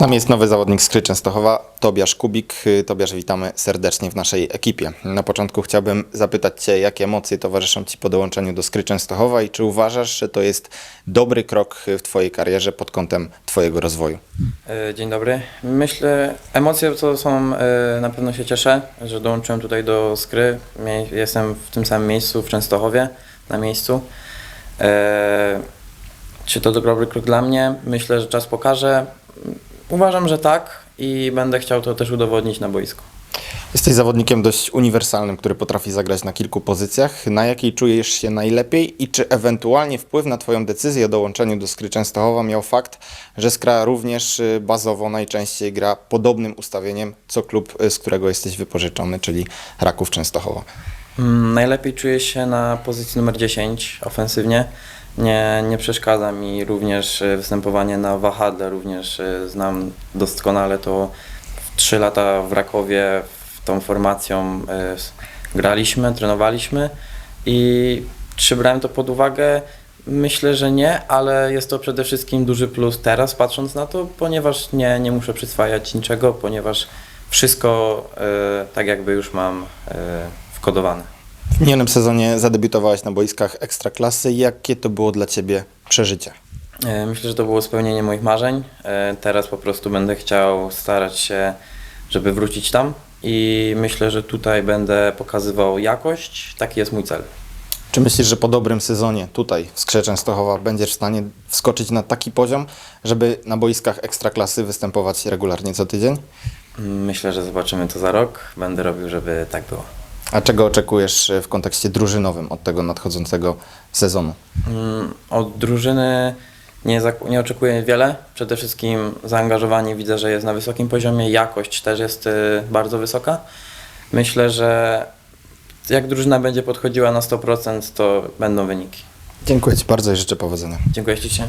Z nami jest nowy zawodnik z Kry Częstochowa, Tobiasz Kubik. Tobiasz, witamy serdecznie w naszej ekipie. Na początku chciałbym zapytać Cię, jakie emocje towarzyszą Ci po dołączeniu do Skry Częstochowa i czy uważasz, że to jest dobry krok w Twojej karierze pod kątem Twojego rozwoju? E, Dzień dobry. Myślę, emocje to są, e, na pewno się cieszę, że dołączyłem tutaj do Skry. Jestem w tym samym miejscu, w Częstochowie, na miejscu. E, Czy to dobry krok dla mnie? Myślę, że czas pokaże. Uważam, że tak i będę chciał to też udowodnić na boisku. Jesteś zawodnikiem dość uniwersalnym, który potrafi zagrać na kilku pozycjach. Na jakiej czujesz się najlepiej i czy ewentualnie wpływ na Twoją decyzję o dołączeniu do Skry Częstochowa miał fakt, że Skra również y, bazowo najczęściej gra podobnym ustawieniem co klub, y, z którego jesteś wypożyczony, czyli Raków Częstochowa? Mm, Najlepiej czuję się na pozycji numer 10 ofensywnie. Nie, nie przeszkadza mi również e, występowanie na wahadle, również e, znam doskonale to. 3 lata w Rakowie tą formacją e, graliśmy, trenowaliśmy i czy brałem to pod uwagę? Myślę, że nie, ale jest to przede wszystkim duży plus teraz patrząc na to, ponieważ nie, nie muszę przyswajać niczego, ponieważ wszystko tak jakby już mam wkodowane. W minionym sezonie zadebiutowałeś na boiskach Ekstraklasy. Jakie to było dla Ciebie przeżycie? E, Myślę, że to było spełnienie moich marzeń. E, Teraz po prostu będę chciał starać się, żeby wrócić tam i myślę, że tutaj będę pokazywał jakość. Taki jest mój cel. Czy myślisz, że po dobrym sezonie tutaj w Skrze Częstochowa będziesz w stanie wskoczyć na taki poziom, żeby na boiskach Ekstraklasy występować regularnie co tydzień? Myślę, że zobaczymy to za rok. Będę robił, żeby tak było. A czego oczekujesz e, w kontekście drużynowym od tego nadchodzącego sezonu? Mm, Od drużyny nie, nie oczekuję wiele. Przede wszystkim zaangażowanie widzę, że jest na wysokim poziomie. Jakość też jest y, bardzo wysoka. Myślę, że jak drużyna będzie podchodziła na 100%, to będą wyniki. Dziękuję Ci bardzo i życzę powodzenia. Dziękuję ślicznie.